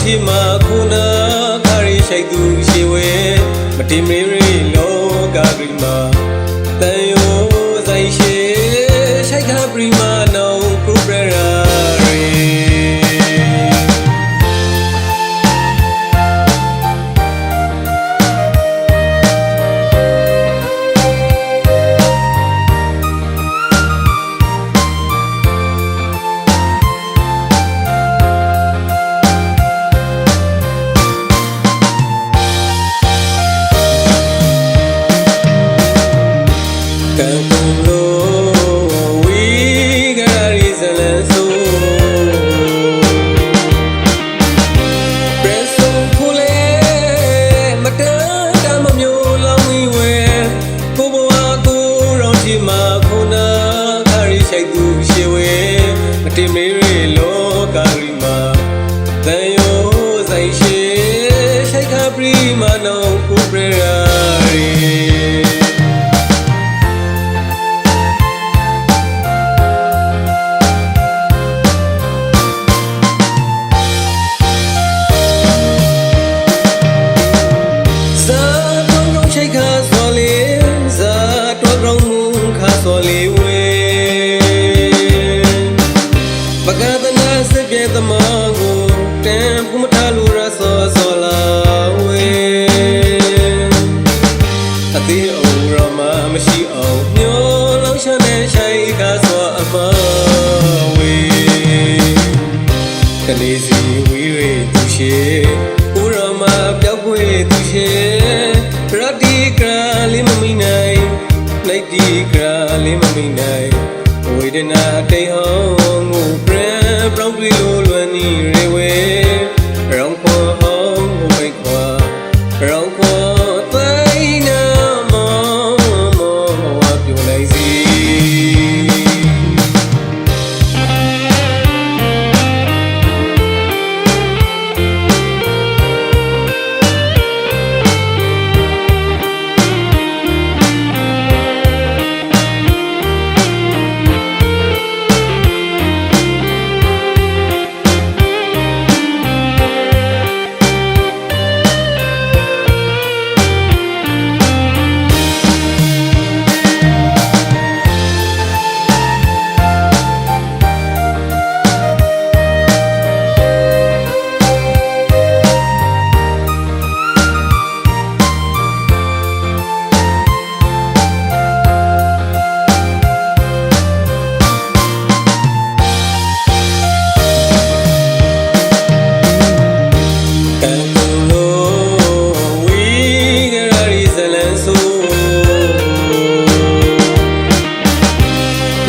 ရှိမှာခုနာခရီးရှိုက်သူရှိဝဲမတင်မရီလော ရှေဝေ လေးစီဝီဝေသူရှေဥရမပျောက်ွေသူရှေရတိကရာလေးမမိနိုင်လိုက်တိကရာလေးမမိနိုင်ဝေဒနာတိတ်ဟော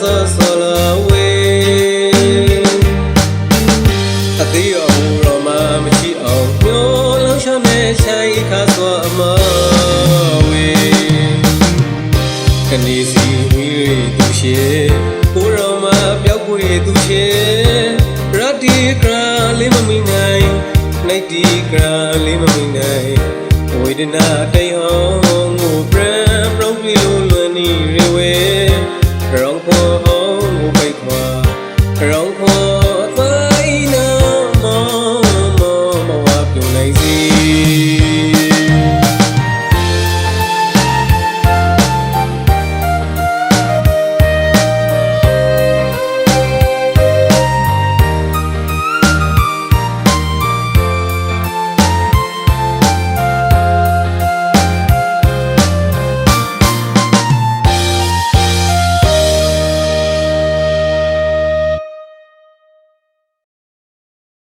so solo way အသေးရောဘူးတော့မှမရှိအောင်ညိုလောင်းရှာမဲ့ရှာရခါဆိုအမဝေခဏီစီဝီရီသူရှေဘူးတော့မှပျောက်ပွေသူရှေရတီကရာလေးမမိနိုင်နိုင်တီကရာလေးမမိနိုင်ဝေဒနာတိတ်ဟောင်းကိုပြန်ပြောင်းပြီးလွန်နေရဝဲ 如果。